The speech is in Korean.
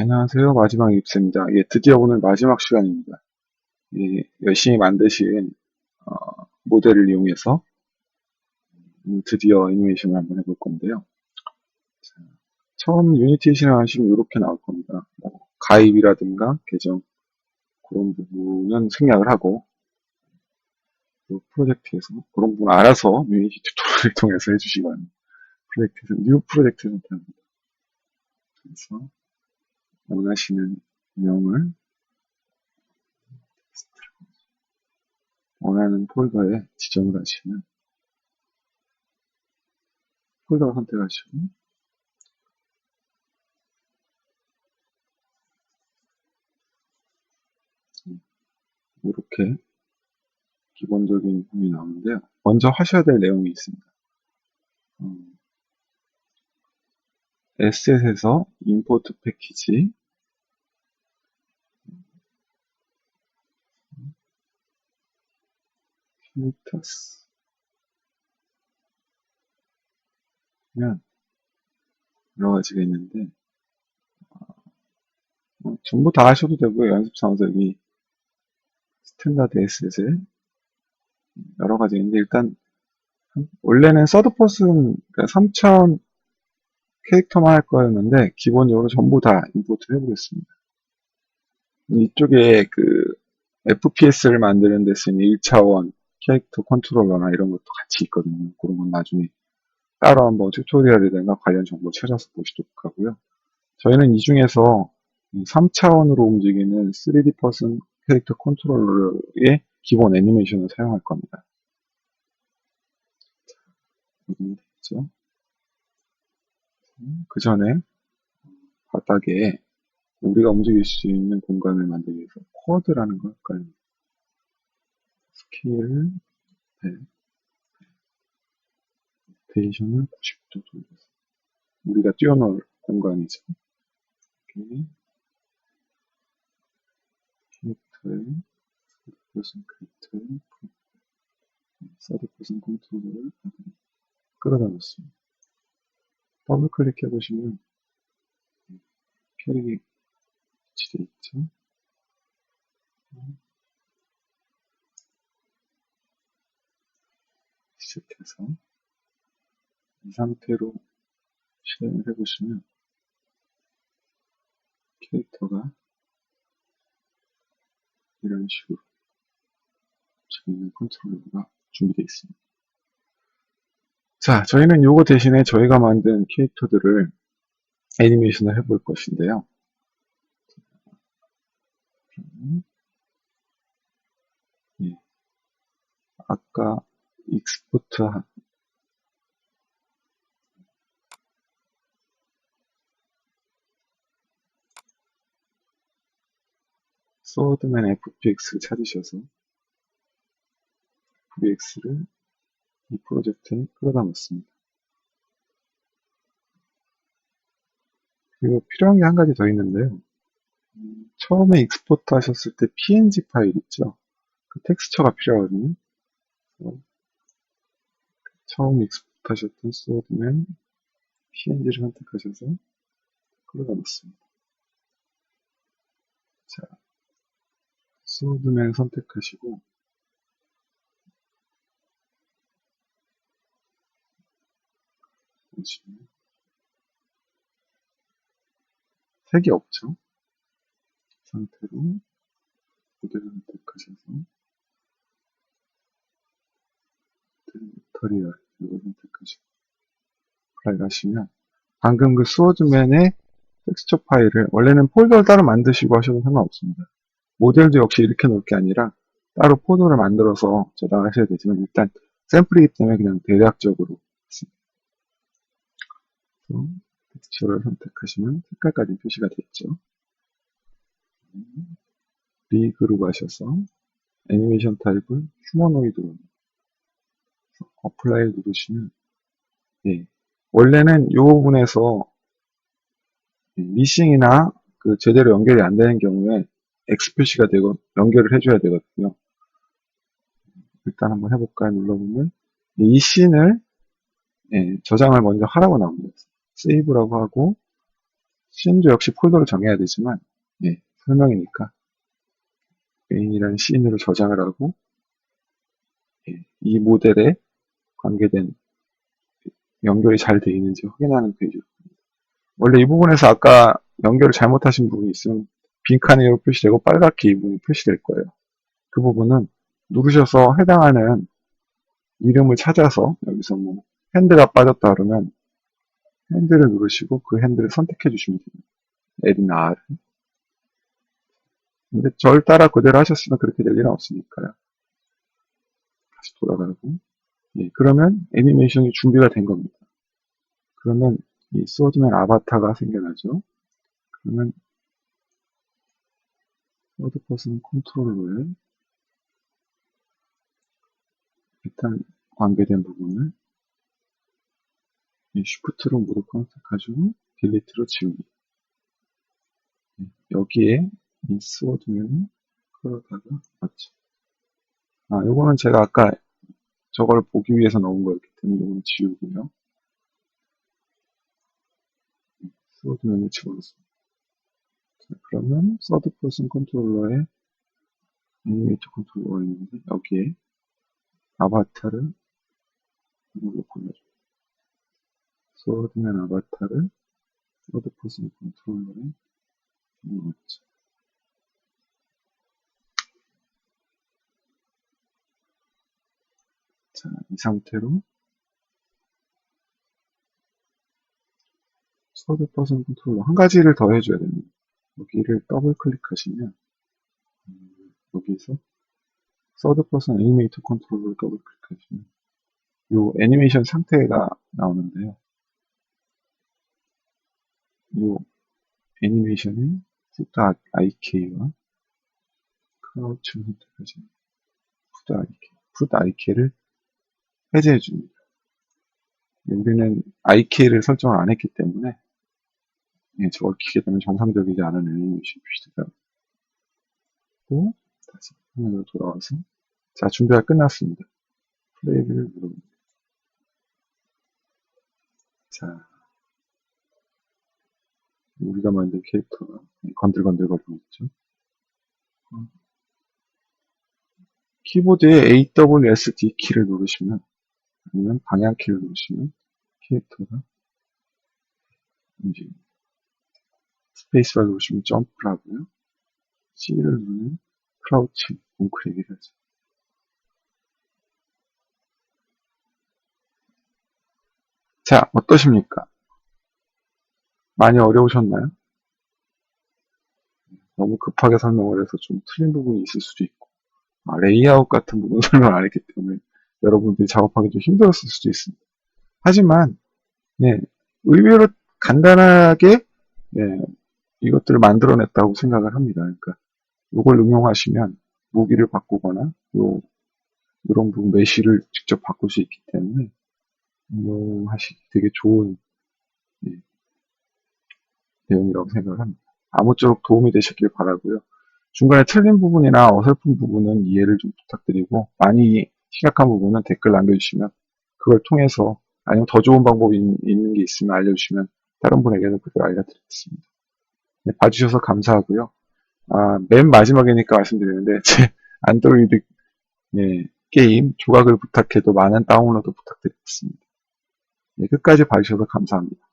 안녕하세요. 마지막 입수입니다. 예, 드디어 오늘 마지막 시간입니다. 예, 열심히 만드신 어, 모델을 이용해서 음, 드디어 애니메이션을 한번 해볼 건데요. 자, 처음 유니티 실행하시면 이렇게 나올 겁니다. 뭐, 가입이라든가 계정 그런 부분은 생략을 하고 이 프로젝트에서 그런 부분 알아서 유니티 튜토리얼을 통해서 해주시기 바랍니다. 프로젝트에서 뉴 프로젝트 선택합니다. 그래서 원하시는 명을 원하는 폴더에 지정을 하시면 폴더 선택하시고 이렇게 기본적인 폼이 나오는데요. 먼저 하셔야 될 내용이 있습니다. 음, 에셋에서 임포트 패키지 캐릭터스 면 여러 가지가 있는데 어, 전부 다 하셔도 되고요. 연습 삼아서 여기 스탠다드 에셋에 여러 가지 있는데 일단 원래는 서드퍼슨 3000 캐릭터만 할 거였는데 기본적으로 전부 다 임포트를 해보겠습니다. 이쪽에 그 FPS를 만드는 데 쓰는 1차원 캐릭터 컨트롤러나 이런 것도 같이 있거든요. 그런 건 나중에 따로 한번 튜토리얼이나 관련 정보 찾아서 보시도록 하고요. 저희는 이 중에서 3차원으로 움직이는 3D 퍼슨 캐릭터 컨트롤러의 기본 애니메이션을 사용할 겁니다. 여기 있죠. 그 전에 바닥에 우리가 움직일 수 있는 공간을 만들기 위해서 쿼드라는 걸 할까요? 스케일 100 로테이션을 90도 돌려서 우리가 뛰어놀 공간이죠. 이렇게 캐릭터에 서드 캐릭터에 서드 퍼슨 컨트롤러를 끌어다 놓습니다. 더블 클릭해 보시면 캐릭이 위치되어 있죠. 시작해서 이 상태로 실행을 해보시면 캐릭터가 이런 식으로 움직이는 컨트롤러가 준비되어 있습니다. 자, 저희는 요거 대신에 저희가 만든 캐릭터들을 애니메이션을 해볼 것인데요. 예. 아까 익스포트 한 소드맨 FPX를 찾으셔서 FPX를 이 프로젝트에 끌어다 놓습니다. 그리고 필요한 게 한 가지 더 있는데요. 음, 처음에 익스포트 하셨을 때 png 파일 있죠? 그 텍스처가 필요하거든요. 처음 익스포트 하셨던 소드맨 png를 선택하셔서 끌어다 놓습니다. 자, 소드맨 선택하시고 보시면 색이 없죠? 상태로 모델을 선택하셔서 튜토리얼 이걸 선택하시고 플라이 하시면 방금 그 스워드맨의 텍스처 파일을 원래는 폴더를 따로 만드시고 하셔도 상관없습니다. 모델도 역시 이렇게 놓을 게 아니라 따로 폴더를 만들어서 저장하셔야 되지만 일단 샘플이기 때문에 그냥 대략적으로 텍스처를 선택하시면 색깔까지 표시가 됐죠. 리그룹 하셔서 애니메이션 타입을 휴머노이드로 어플라이 누르시면 예, 원래는 이 부분에서 미싱이나 그 제대로 연결이 안 되는 경우에 X 표시가 되고 연결을 해줘야 되거든요. 일단 한번 해볼까요? 눌러보면 이 씬을 예, 저장을 먼저 하라고 나옵니다. 세이브라고 하고 씬도 역시 폴더를 정해야 되지만, 예, 설명이니까. 메인이라는 씬으로 저장을 하고, 예, 이 모델에 관계된 연결이 잘 되어 있는지 확인하는 페이지로. 원래 이 부분에서 아까 연결을 잘못하신 부분이 있으면 빈칸으로 표시되고 빨갛게 이 부분이 표시될 거예요. 그 부분은 누르셔서 해당하는 이름을 찾아서 여기서 뭐 핸드가 빠졌다 그러면 핸드를 누르시고 그 핸드를 선택해 주시면 됩니다. L이나 R. 근데 절 따라 그대로 하셨으면 그렇게 될 일은 없으니까요. 다시 돌아가고. 예, 그러면 애니메이션이 준비가 된 겁니다. 그러면 이 스워드맨 아바타가 생겨나죠. 그러면 서드 퍼슨 컨트롤러에 일단 관계된 부분을 이 쉬프트로 모두 선택하시고 딜리트로 지우기. 예, 여기에 이 스워드맨을 끌어다가 맞죠. 아, 요거는 제가 아까 저걸 보기 위해서 넣은 거였기 때문에 요거는 지우고요. 스워드맨을 집어넣습니다. 자, 그러면 서드 퍼슨 컨트롤러에 애니메이터 컨트롤러가 있는데 여기에 아바타를 이걸로 골라줘. 스워드맨 아바타를 서드 퍼슨 컨트롤러에 넣었죠. 자, 이 상태로 서드 퍼슨 컨트롤러 한 가지를 더 해줘야 됩니다. 여기를 더블 클릭하시면 음, 여기서 서드 퍼슨 애니메이터 컨트롤러를 더블 클릭하시면 이 애니메이션 상태가 나오는데요. 이 애니메이션의 푸드 IK와 크라우치를 선택하시면 푸드 IK, 푸드 IK를 해제해 줍니다. 우리는 IK를 설정을 안 했기 때문에 예, 저걸 키게 되면 정상적이지 않은 애니메이션 표시가 되고 다시 화면으로 돌아와서 자 준비가 끝났습니다. 플레이를 누릅니다. 자 우리가 만든 캐릭터가 건들건들거리고 있죠. 키보드에 AWSD 키를 누르시면 아니면 방향 키를 누르시면 캐릭터가 움직입니다. 스페이스바 누르시면 점프를 하고요. C를 누르면 크라우치, 웅크리기를 하죠. 자, 어떠십니까? 많이 어려우셨나요? 너무 급하게 설명을 해서 좀 틀린 부분이 있을 수도 있고, 아, 레이아웃 같은 부분 설명을 안 했기 때문에 여러분들이 작업하기 좀 힘들었을 수도 있습니다. 하지만, 예, 의외로 간단하게, 예, 이것들을 만들어냈다고 생각을 합니다. 그러니까, 이걸 응용하시면 무기를 바꾸거나, 요, 이런 부분 메시를 직접 바꿀 수 있기 때문에, 응용하시기 되게 좋은, 예, 내용이라고 생각을 합니다. 아무쪼록 도움이 되셨길 바라고요. 중간에 틀린 부분이나 어설픈 부분은 이해를 좀 부탁드리고 많이 심각한 부분은 댓글 남겨주시면 그걸 통해서 아니면 더 좋은 방법이 있는 게 있으면 알려주시면 다른 분에게도 그걸 알려드리겠습니다. 네, 봐주셔서 감사하고요. 아, 맨 마지막이니까 말씀드리는데 제 안드로이드 네, 게임 조각을 부탁해도 많은 다운로드 부탁드리겠습니다. 네, 끝까지 봐주셔서 감사합니다.